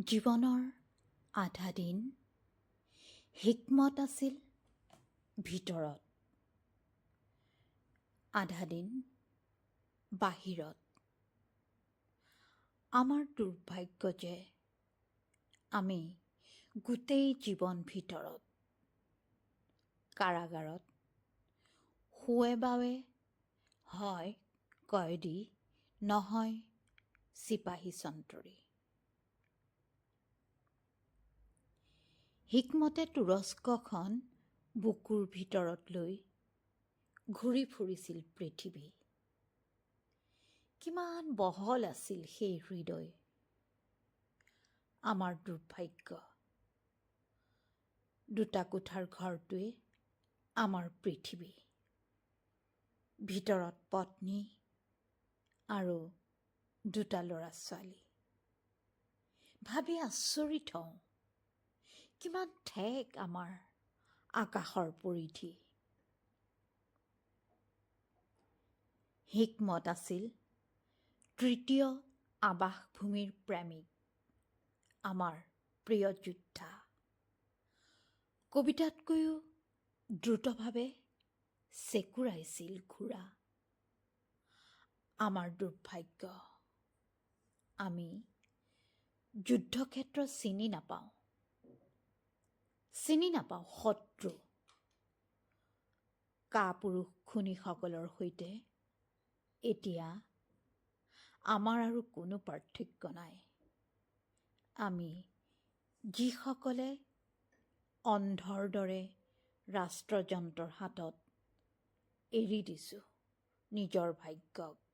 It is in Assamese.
জীৱনৰ আধা দিন হিকমত আছিল ভিতৰত। আধা দিন বাহিৰত। আমাৰ দুৰ্ভাগ্য যে আমি গোটেই জীৱন ভিতৰত। কাৰাগাৰত শোৱে বাৱে হয় কয়দী নহয় চিপাহী চন্তৰী হিকমতে তুৰস্কখন বুকুৰ ভিতৰত লৈ ঘূৰি ফুৰিছিল পৃথিৱী। কিমান বহল আছিল সেই হৃদয়। আমাৰ দুৰ্ভাগ্য। দুটা কোঠাৰ ঘৰটোৱে আমাৰ পৃথিৱী। ভিতৰত পত্নী আৰু দুটা ল'ৰা ছোৱালী ভাবি আচৰিত হওঁ। কিমান ঠেক আমাৰ আকাশৰ পৰিধি। হিকমত আছিল তৃতীয় আৱাসভূমিৰ প্ৰেমিক আমাৰ প্ৰিয় যোদ্ধা। কবিতাতকৈও দ্ৰুতভাৱে চেকুৰাইছিল ঘোঁৰা। আমাৰ দুৰ্ভাগ্য আমি যুদ্ধক্ষেত্ৰ চিনি নাপাওঁ। চিনি নাপাওঁ শত্ৰু। কাপুৰুষ খুনীসকলৰ সৈতে এতিয়া আমাৰ আৰু কোনো পাৰ্থক্য নাই। আমি যিসকলে অন্ধৰ দৰে ৰাষ্ট্ৰযন্ত্ৰৰ হাতত এৰি দিছোঁ নিজৰ ভাগ্যক